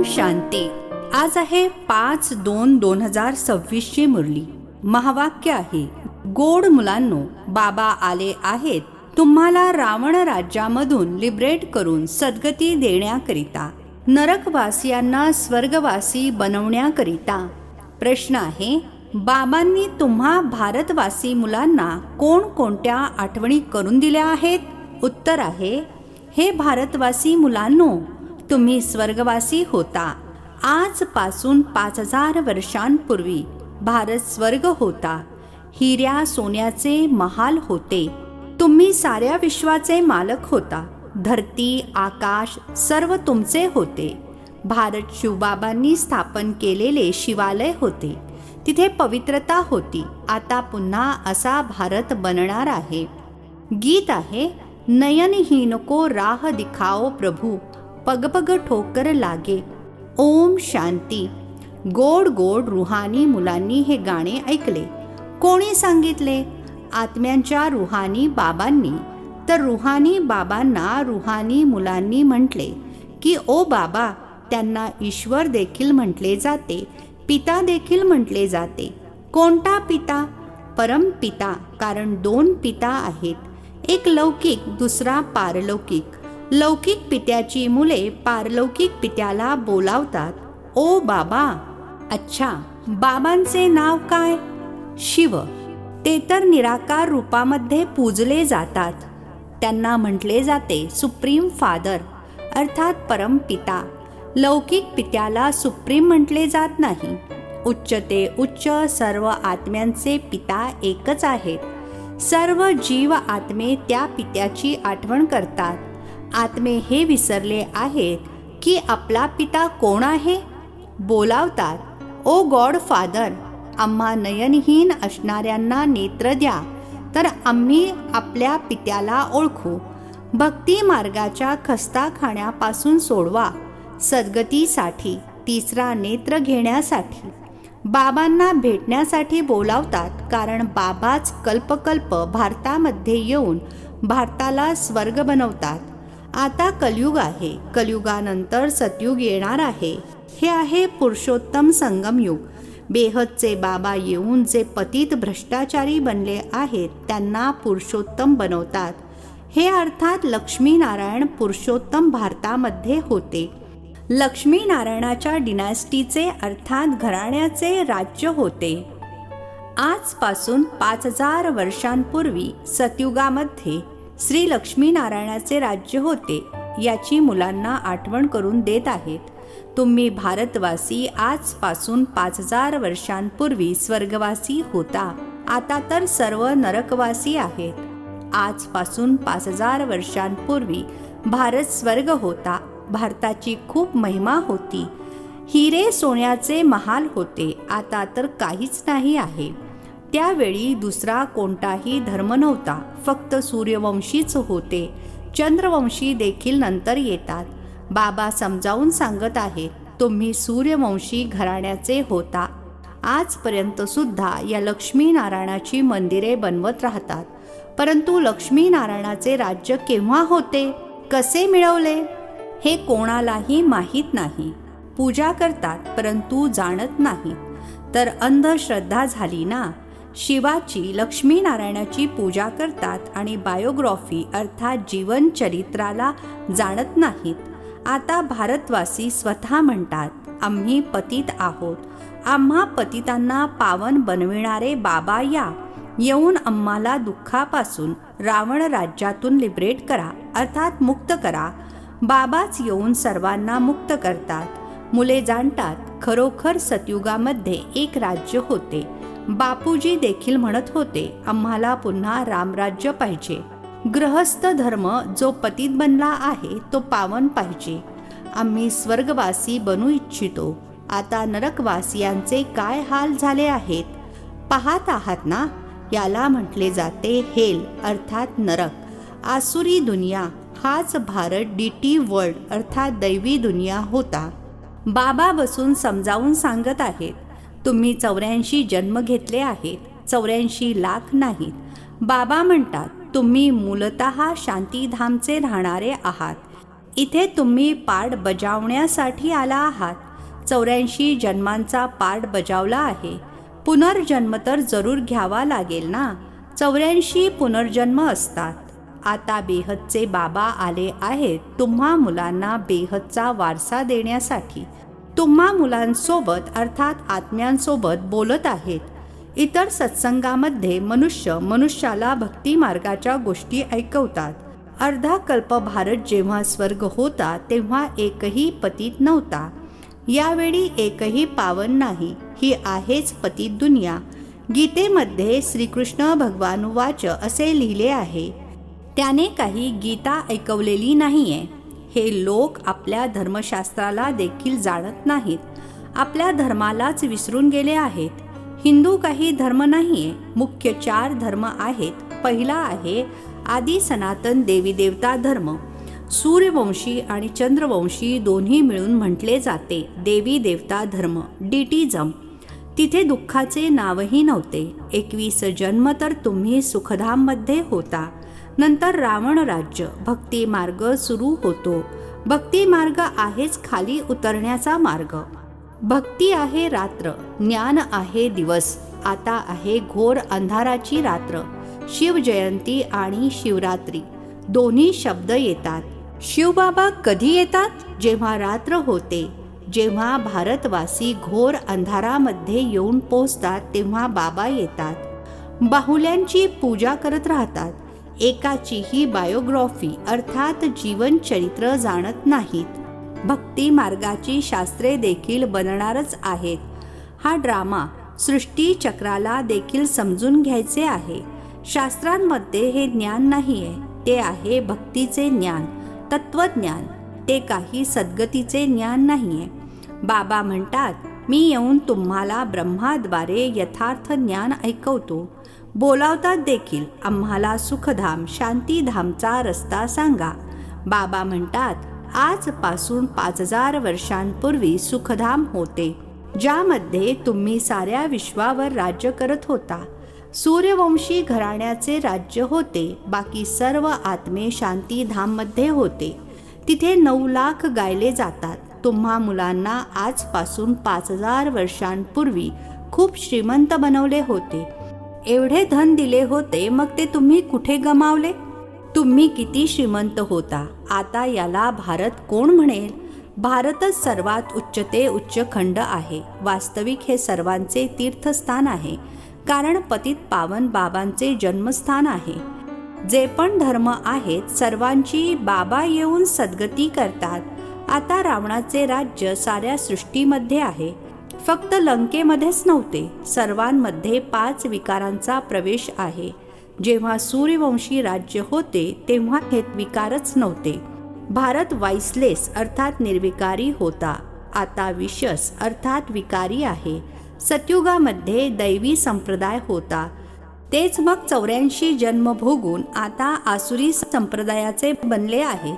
ओम शांती. आज आहे पाच दोन दोन हजार सव्वीसची मुरली. महावाक्य आहे गोड मुलांनो बाबा आले आहेत. तुम्हाला रावण राज्यामधून लिबरेट करून सद्गती देण्याकरिता नरकवासियांना स्वर्गवासी बनवण्याकरिता. प्रश्न आहे बाबांनी तुम्हा भारतवासी मुलांना कोणकोणत्या आठवणी करून दिल्या आहेत? उत्तर आहे हे भारतवासी मुलांनो तुम्ही स्वर्गवासी होता. आजपासून पाच हजार वर्षांपूर्वी भारत स्वर्ग होता. हिऱ्या सोन्याचे महाल होते. तुम्ही साऱ्या विश्वाचे मालक होता. धरती आकाश सर्व तुमचे होते. भारत शिवबाबांनी स्थापन केलेले शिवालय होते. तिथे पवित्रता होती. आता पुन्हा असा भारत बनणार आहे. गीत आहे नयनहीन को राह दिखाओ प्रभू. पग पग ठोकर लागे. ओम शांती. गोड गोड रुहानी मुलांनी हे गाणे ऐकले. कोणी सांगितले? आत्म्यांच्या रुहानी बाबांनी. तर रुहानी बाबांना रुहानी मुलांनी म्हटले की ओ बाबा त्यांना ईश्वर देखील म्हटले जाते पिता देखील म्हटले जाते. कोणता पिता? परमपिता कारण दोन पिता आहेत. एक लौकिक दुसरा पारलौकिक. लौकिक पित्याची मुले पारलौकिक पित्याला बोलावतात. ओ बाबा अच्छा बाबांचे नाव काय? शिव ते तर निराकार रूपामध्ये पूजले जातात. त्यांना म्हटले जाते सुप्रीम फादर अर्थात परमपिता लौकिक पित्याला सुप्रीम म्हटले जात नाही. उच्च ते उच्च सर्व आत्म्यांचे पिता एकच आहेत. सर्व जीव आत्मे त्या पित्याची आठवण करतात. आत्मे हे विसरले आहेत की आपला पिता कोण आहे? बोलावतात ओ गॉड फादर आम्हा नयनहीन असणाऱ्यांना नेत्र द्या तर आम्ही आपल्या पित्याला ओळखू. भक्ती मार्गाच्या खस्ता खाण्यापासून सोडवा सद्गतीसाठी तिसरा नेत्र घेण्यासाठी. बाबांना भेटण्यासाठी बोलावतात कारण बाबाच कल्पकल्प भारतामध्ये येऊन भारताला स्वर्ग बनवतात. आता कलयुग आहे. कलयुगानंतर सतयुग येणार आहे. हे आहे पुरुषोत्तम संगमयुग बेहदचे बाबा येऊन जे पतित भ्रष्टाचारी बनले आहेत. त्यांना पुरुषोत्तम बनवतात. हे अर्थात लक्ष्मीनारायण पुरुषोत्तम भारतामध्ये होते. लक्ष्मीनारायणाच्या डिनास्टीचे अर्थात घराण्याचे राज्य होते. आजपासून पाच हजार वर्षांपूर्वी सतयुगामध्ये श्री लक्ष्मीनारायणाचे राज्य होते याची मुलांना आठवण करून देत आहेत. तुम्ही भारतवासी आजपासून पाच हजार वर्षांपूर्वी स्वर्गवासी होता. आता तर सर्व नरकवासी आहेत. आजपासून पाच हजार वर्षांपूर्वी भारत स्वर्ग होता भारताची खूप महिमा होती. हिरे सोन्याचे महाल होते आता तर काहीच नाही आहे. त्यावेळी दुसरा कोणताही धर्म नव्हता. फक्त सूर्यवंशीच होते. चंद्रवंशी देखील नंतर येतात. बाबा समजावून सांगत आहेत तुम्ही सूर्यवंशी घराण्याचे होता. आजपर्यंत सुद्धा या लक्ष्मीनारायणाची मंदिरे बनवत राहतात. परंतु लक्ष्मीनारायणाचे राज्य केव्हा होते? कसे मिळवले? हे कोणालाही माहीत नाही. पूजा करतात परंतु जाणत नाही तर अंधश्रद्धा झाली ना? शिवाची लक्ष्मीनारायणाची पूजा करतात आणि बायोग्राफी अर्थात जीवनचरित्राला जाणत नाहीत. आता भारतवासी स्वतः म्हणतात आम्ही पतित आहोत. आम्हा पतितांना पावन बनविणारे बाबा या. येऊन आम्हाला दुःखापासून रावण राज्यातून लिबरेट करा अर्थात मुक्त करा. बाबाच येऊन सर्वांना मुक्त करतात. मुले जाणतात खरोखर सतयुगामध्ये एक राज्य होते. बापूजी देखील म्हणत होते आम्हाला पुन्हा रामराज्य पाहिजे. गृहस्थ धर्म जो पतीत बनला आहे तो पावन पाहिजे. आम्ही स्वर्गवासी बनू इच्छितो. आता नरकवासियांचे काय हाल झाले आहेत? पाहत आहात ना? याला म्हटले जाते हेल अर्थात नरक. आसुरी दुनिया हाच भारत डी टी वर्ल्ड अर्थात दैवी दुनिया होता. बाबा बसून समजावून सांगत आहेत तुम्ही चौऱ्याऐंशी जन्म घेतले आहेत चौऱ्याऐंशी लाख नाहीत. बाबा म्हणतात तुम्ही मूलत शांतीधामचे राहणारे आहात. इथे तुम्ही पाठ बजावण्यासाठी आला आहात. चौऱ्याऐंशी जन्मांचा पाठ बजावला आहे. पुनर्जन्म तर जरूर घ्यावा लागेल ना? चौऱ्याऐंशी पुनर्जन्म असतात. आता बेहदचे बाबा आले आहेत तुम्हा मुलांना बेहदचा वारसा देण्यासाठी. तुम्हा मुलांसोबत अर्थात आत्म्यांसोबत बोलत आहेत. इतर सत्संगामध्ये मनुष्य मनुष्याला भक्ती मार्गाच्या गोष्टी ऐकवतात. अर्धा कल्प भारत जेव्हा स्वर्ग होता तेव्हा एकही पतीत नव्हता. यावेळी एकही पावन नाही ही आहेच पतित दुनिया. गीतेमध्ये श्रीकृष्ण भगवान वाच असे लिहिले आहे. त्याने काही गीता ऐकवलेली नाहीये. हे लोक आपल्या धर्मशास्त्राला देखील जाणत नाहीत. आपल्या धर्मालाच विसरून गेले आहेत. हिंदू काही धर्म नाहीये. मुख्य चार धर्म आहेत. पहिला आहे आदी सनातन देवी देवता धर्म. सूर्यवंशी आणि चंद्रवंशी दोन्ही मिळून म्हटले जाते. देवी देवता धर्म डिटिझम तिथे दुःखाचे नावही नव्हते. एकवीस जन्म तर तुम्ही सुखधाममध्ये होता. नंतर रावण राज्य भक्ती मार्ग सुरू होतो. भक्ती मार्ग आहेच खाली उतरण्याचा मार्ग. भक्ती आहे रात्र ज्ञान आहे दिवस आता आहे घोर अंधाराची रात्र. शिवजयंती आणि शिवरात्री दोन्ही शब्द येतात. शिवबाबा कधी येतात? जेव्हा रात्र होते. जेव्हा भारतवासी घोर अंधारामध्ये येऊन पोचतात तेव्हा बाबा येतात. बाहुल्यांची पूजा करत राहतात. एकाचीही बायोग्राफी अर्थात जीवनचरित्र जाणत नाहीत. भक्ती मार्गाची शास्त्रे देखील बनणारच आहेत. हा ड्रामा सृष्टी चक्राला देखील समजून घ्यायचे आहे. शास्त्रांमध्ये हे ज्ञान नाही आहे ते आहे भक्तीचे ज्ञान तत्वज्ञान ते काही सद्गतीचे ज्ञान नाही आहे बाबा म्हणतात मी येऊन तुम्हाला ब्रह्माद्वारे यथार्थ ज्ञान ऐकवतो. बोलावतात देखील. आम्हाला सुखधाम शांतीधामचा रस्ता सांगा. बाबा म्हणतात आजपासून पाच हजार वर्षांपूर्वी सुखधाम होते ज्यामध्ये तुम्ही साऱ्या विश्वावर राज्य करत होता. सूर्यवंशी घराण्याचे राज्य होते बाकी सर्व आत्मे शांतीधाममध्ये होते. तिथे नऊ लाख गायले जातात. तुम्हा मुलांना आजपासून पाच हजार वर्षांपूर्वी खूप श्रीमंत बनवले होते. एवढे धन दिले होते मग ते तुम्ही कुठे गमावले? तुम्ही किती श्रीमंत होता. आता याला भारत कोण म्हणेल? भारतच सर्वात उच्च ते उच्च खंड आहे. वास्तविक हे सर्वांचे तीर्थस्थान आहे. कारण पतित पावन बाबांचे जन्मस्थान आहे. जे पण धर्म आहेत सर्वांची बाबा येऊन सद्गती करतात. आता रावणाचे राज्य साऱ्या सृष्टीमध्ये आहे. फक्त लंकेमध्येच नव्हते सर्वांमध्ये पाच विकारांचा प्रवेश आहे. जेव्हा सूर्यवंशी राज्य होते तेव्हा हे विकारच नव्हते. भारत वाईसलेस अर्थात निर्विकारी होता. आता विशस अर्थात विकारी आहे. सतयुगामध्ये दैवी संप्रदाय होता. तेच मग चौऱ्याऐंशी जन्म भोगून आता आसुरी संप्रदायाचे बनले आहेत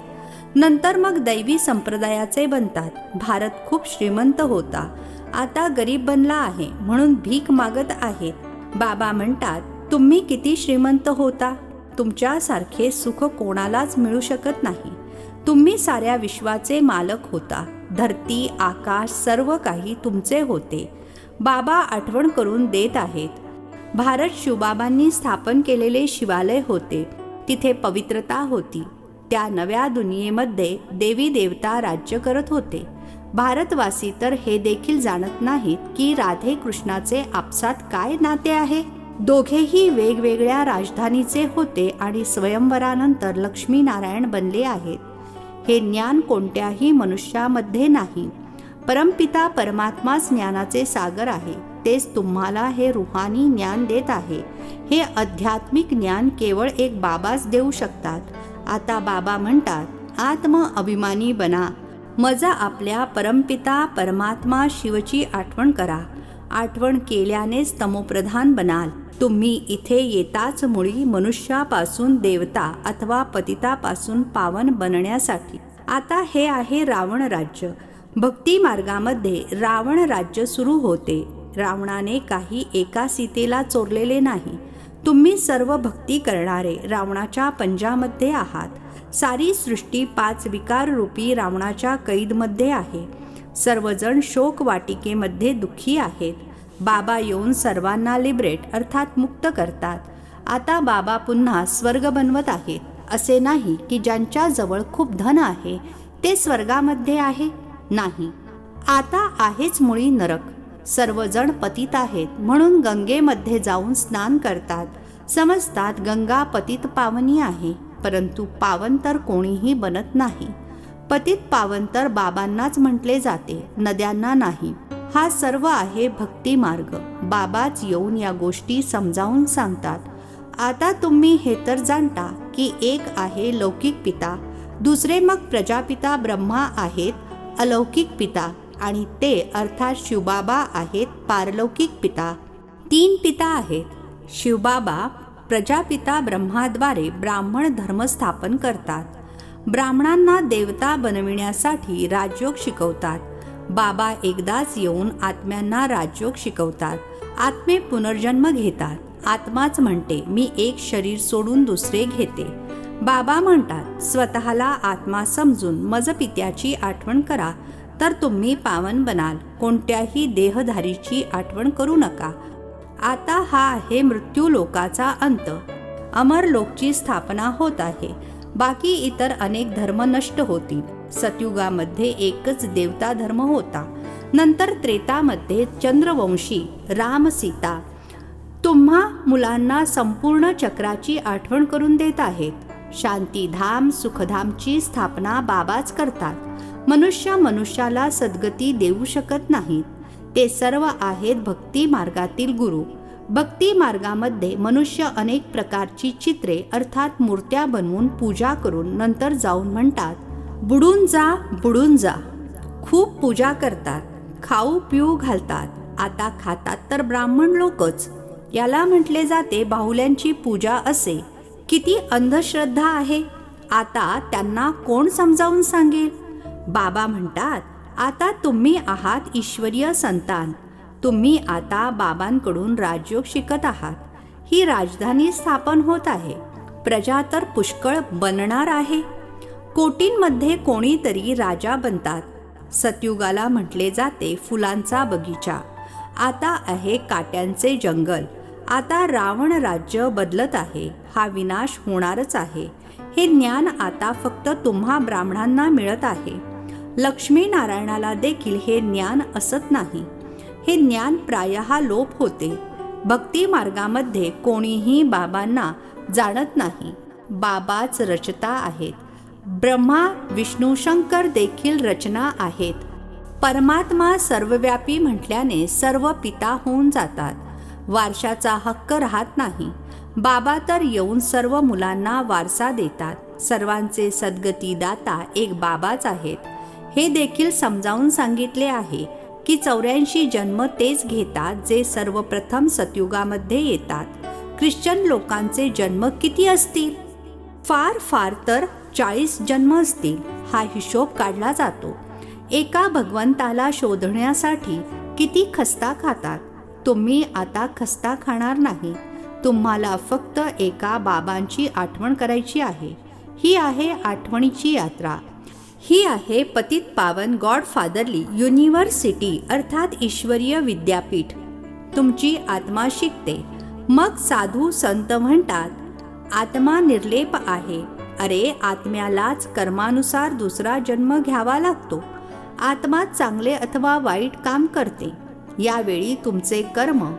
नंतर मग दैवी संप्रदायाचे बनतात. भारत खूप श्रीमंत होता. आता गरीब बनला आहे म्हणून भीक मागत आहेत बाबा म्हणतात तुम्ही किती श्रीमंत होता. तुमच्यासारखे सुख कोणालाच मिळू शकत नाही. तुम्ही साऱ्या विश्वाचे मालक होता. धरती आकाश सर्व काही तुमचे होते. बाबा आठवण करून देत आहेत. भारत शिवबाबांनी स्थापन केलेले शिवालय होते. तिथे पवित्रता होती. त्या नव्या दुनियेमध्ये देवी देवता राज्य करत होते. भारतवासी तर हे देखील जाणत नाहीत की राधे कृष्णाचे आपसात काय नाते आहे? दोघेही वेगवेगळ्या राजधानीचे होते आणि स्वयंवरानंतर लक्ष्मीनारायण बनले आहेत. हे ज्ञान कोणत्याही मनुष्यामध्ये नाही. परमपिता परमात्माच ज्ञानाचे सागर आहे. तेच तुम्हाला हे रुहानी ज्ञान देत आहे. हे आध्यात्मिक ज्ञान केवळ एक बाबाच देऊ शकतात. आता बाबा म्हणतात आत्म अभिमानी बना. मजा आपल्या परमपिता परमात्मा शिवची आठवण करा. आठवण केल्यानेच तमोप्रधान बनाल. तुम्ही इथे येताच मुळी मनुष्यापासून देवता अथवा पतितापासून पावन बनण्यासाठी. आता हे आहे रावण राज्य. भक्ती मार्गामध्ये रावण राज्य सुरू होते. रावणाने काही एका सीतेला चोरलेले नाही. तुम्ही सर्व भक्ती करणारे रावणाच्या पंजामध्ये आहात. सारी सृष्टी पाच विकाररूपी रावणाच्या कैदमध्ये आहे. सर्वजण शोक वाटिकेमध्ये दुःखी आहेत. बाबा येऊन सर्वांना लिबरेट अर्थात मुक्त करतात. आता बाबा पुन्हा स्वर्ग बनवत आहेत. असे नाही की ज्यांच्याजवळ खूप धन आहे ते स्वर्गामध्ये आहे? नाही. आता आहेच मुळी नरक. सर्वजण पतित आहेत म्हणून गंगेमध्ये जाऊन स्नान करतात. समजतात गंगा पतित पावनी आहे. परंतु पावन तर कोणीही बनत नाही. पतित पावन तर बाबांनाच म्हटले जाते नद्यांना नाही. हा सर्व आहे भक्ती मार्ग. बाबाच येऊन या गोष्टी समजावून सांगतात. आता तुम्ही हे तर जाणता की एक आहे लौकिक पिता दुसरे मग प्रजापिता ब्रह्मा आहेत अलौकिक पिता आणि ते अर्थात शिवबाबा आहेत पारलौकिक पिता. तीन पिता आहेत शिवबाबा प्रजापिता ब्रह्माद्वारे ब्राह्मण धर्म स्थापन करतात. ब्राह्मणांना देवता बनविण्यासाठी राजयोग शिकवतात. बाबा एकदाच येऊन आत्म्यांना राजयोग शिकवतात. आत्मे पुनर्जन्म घेतात. आत्माच म्हणते मी एक शरीर सोडून दुसरे घेते. बाबा म्हणतात स्वतःला आत्मा समजून मज पित्याची आठवण करा. तर तुम्ही पावन बनाल. कोणत्याही देहधारीची आठवण करू नका. आता हा आहे मृत्यू लोकाचा अंत. अमर लोकची स्थापना होत आहे. बाकी इतर अनेक धर्म नष्ट होतील. सतयुगामध्ये एकच देवता धर्म होता. नंतर त्रेतामध्ये चंद्रवंशी राम सीता. तुम्हा मुलांना संपूर्ण चक्राची आठवण करून देत आहेत. शांतीधाम सुखधामची स्थापना बाबाच करतात. मनुष्य मनुष्याला सद्गती देऊ शकत नाहीत. ते सर्व आहेत भक्ती मार्गातील गुरु. भक्ती मार्गामध्ये मनुष्य अनेक प्रकारची चित्रे अर्थात मूर्त्या बनवून पूजा करून नंतर जाऊन म्हणतात बुडून जा बुडून जा. खूप पूजा करतात खाऊ पिऊ घालतात आता खातात तर ब्राह्मण लोकच. याला म्हटले जाते बाहुल्यांची पूजा असे. किती अंधश्रद्धा आहे. आता त्यांना कोण समजावून सांगेल? बाबा म्हणतात आता तुम्ही आहात ईश्वरीय संतान. तुम्ही आता बाबांकडून राजयोग शिकत आहात. ही राजधानी स्थापन होत आहे. प्रजा तर पुष्कळ बनणार आहे. कोटींमध्ये कोणीतरी राजा बनतात. सतयुगाला म्हटले जाते फुलांचा बगीचा. आता आहे काट्यांचे जंगल. आता रावण राज्य बदलत आहे. हा विनाश होणारच आहे. हे ज्ञान आता फक्त तुम्हा ब्राह्मणांना मिळत आहे. लक्ष्मी नारायणाला देखील हे ज्ञान असत नाही. हे ज्ञान प्रायः लोप होते. भक्ती मार्गामध्ये कोणीही बाबांना जाणत नाही. बाबाच रचता आहेत. ब्रह्मा विष्णू शंकर देखील रचना आहेत. परमात्मा सर्वव्यापी म्हटल्याने सर्व पिता होऊन जातात. वारशाचा हक्क राहत नाही. बाबा तर येऊन सर्व मुलांना वारसा देतात. सर्वांचे सद्गती दाता एक बाबाच आहेत. हे देखील समजावून सांगितले आहे की चौऱ्याऐंशी जन्म तेच घेतात जे सर्वप्रथम सतयुगामध्ये येतात. ख्रिश्चन लोकांचे जन्म किती असतील? फार फार तर चाळीस जन्म असतील हा हिशोब काढला जातो. एका भगवंताला शोधण्यासाठी किती खस्ता खातात? तुम्ही आता खस्ता खाणार नाही. तुम्हाला फक्त एका बाबांची आठवण करायची आहे. ही आहे आठवणीची यात्रा. ही आहे पतित पावन गॉड फादरली युनिव्हर्सिटी अर्थात ईश्वरीय विद्यापीठ. तुमची आत्मा शिकते. मग साधू संत म्हणतात आत्मा निर्लेप आहे. अरे आत्म्यालाच कर्मानुसार दुसरा जन्म घ्यावा लागतो. आत्मा चांगले अथवा वाईट काम करते. यावेळी तुमचे कर्म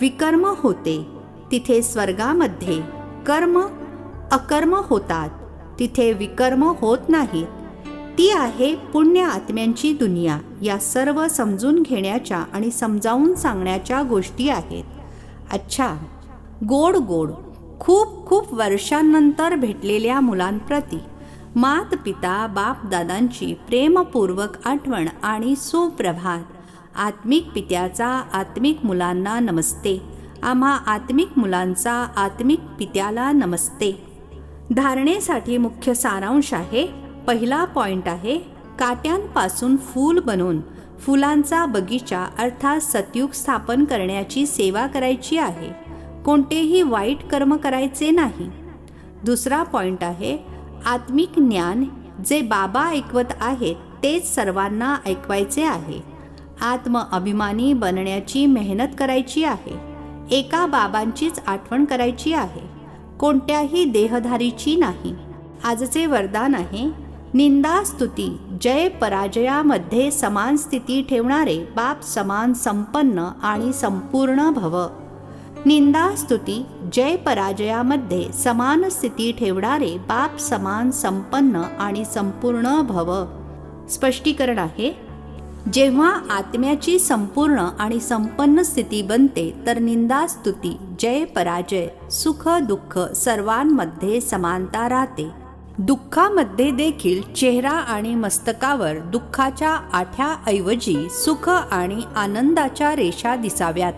विकर्म होते. तिथे स्वर्गामध्ये कर्म अकर्म होतात. तिथे विकर्म होत नाहीत. ती आहे पुण्य आत्म्यांची दुनिया. या सर्व समजून घेण्याच्या आणि समजावून सांगण्याच्या गोष्टी आहेत. अच्छा गोड गोड खूप खूप वर्षांनंतर भेटलेल्या मुलांप्रती मात पिता बाप दादांची प्रेमपूर्वक आठवण आणि सुप्रभात. आत्मिक पित्याचा आत्मिक मुलांना नमस्ते. आम्हा आत्मिक मुलांचा आत्मिक पित्याला नमस्ते. धारणेसाठी मुख्य सारांश आहे पहिला पॉइंट आहे काट्यांपासून फूल बनवून फुलांचा बगीचा अर्थात सतयुग स्थापन करण्याची सेवा करायची आहे. कोणतेही वाईट कर्म करायचे नाही. दुसरा पॉइंट आहे आत्मिक ज्ञान जे बाबा ऐकवत आहेत तेच सर्वांना ऐकवायचे आहे. आत्म अभिमानी बनण्याची मेहनत करायची आहे. एका बाबांचीच आठवण करायची आहे. कोणत्याही देहधारीची नाही. आजचे वरदान आहे निंदा स्तुती जय पराजयामध्ये समान स्थिती ठेवणारे बाप समान संपन्न आणि संपूर्ण भव. निंदा स्तुती जय पराजयामध्ये समान स्थिती ठेवणारे बाप समान संपन्न आणि संपूर्ण भव. स्पष्टीकरण आहे जेव्हा आत्म्याची संपूर्ण आणि संपन्न स्थिती बनते तर निंदा स्तुती जय पराजय सुख दुःख सर्वांमध्ये समानता राहते. दुःखामध्ये देखील चेहरा आणि मस्तकावर दुःखाच्या आठ्याऐवजी सुख आणि आनंदाच्या रेषा दिसाव्यात.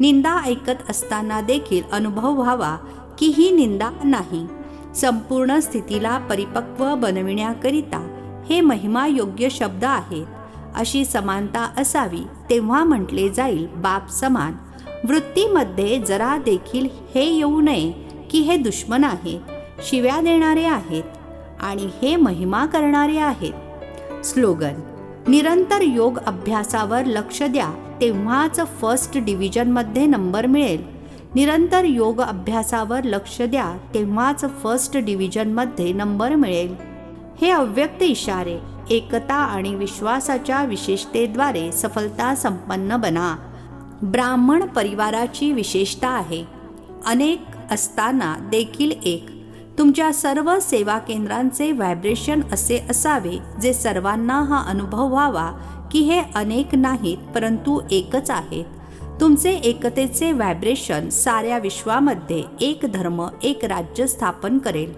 निंदा ऐकत असताना देखील अनुभव व्हावा की ही निंदा नाही. संपूर्ण स्थितीला परिपक्व बनविण्याकरिता हे महिमायोग्य शब्द आहेत. अशी समानता असावी तेव्हा म्हटले जाईल बाप समान. वृत्तीमध्ये जरा देखील हे येऊ नये की हे दुश्मन आहेत शिव्या देणारे आहेत. आणि हे महिमा करणारे आहेत. स्लोगन निरंतर योग अभ्यासावर लक्ष द्या तेव्हाच फर्स्ट डिव्हिजनमध्ये नंबर मिळेल. निरंतर योग अभ्यासावर लक्ष द्या तेव्हाच फर्स्ट डिव्हिजनमध्ये नंबर मिळेल. हे अव्यक्त इशारे एकता आणि विश्वासाच्या विशेषतेद्वारे सफलता संपन्न बना. ब्राह्मण परिवाराची विशेषता आहे. अनेक असताना देखील एक तुमच्या सर्व सेवा केंद्रांचे व्हायब्रेशन असे असावे जे सर्वांना हा अनुभव व्हावा की हे अनेक नाहीत परंतु एकच आहेत. तुमचे एकतेचे व्हायब्रेशन साऱ्या विश्वामध्ये एक धर्म एक राज्य स्थापन करेल.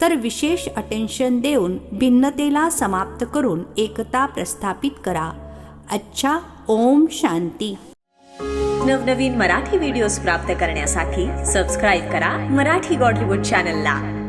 तर विशेष अटेन्शन देऊन भिन्नतेला समाप्त करून एकता प्रस्थापित करा. अच्छा ओम शांती. नवनवीन मराठी व्हिडिओज प्राप्त करण्यासाठी सबस्क्राईब करा मराठी गॉडलीवूड चॅनलला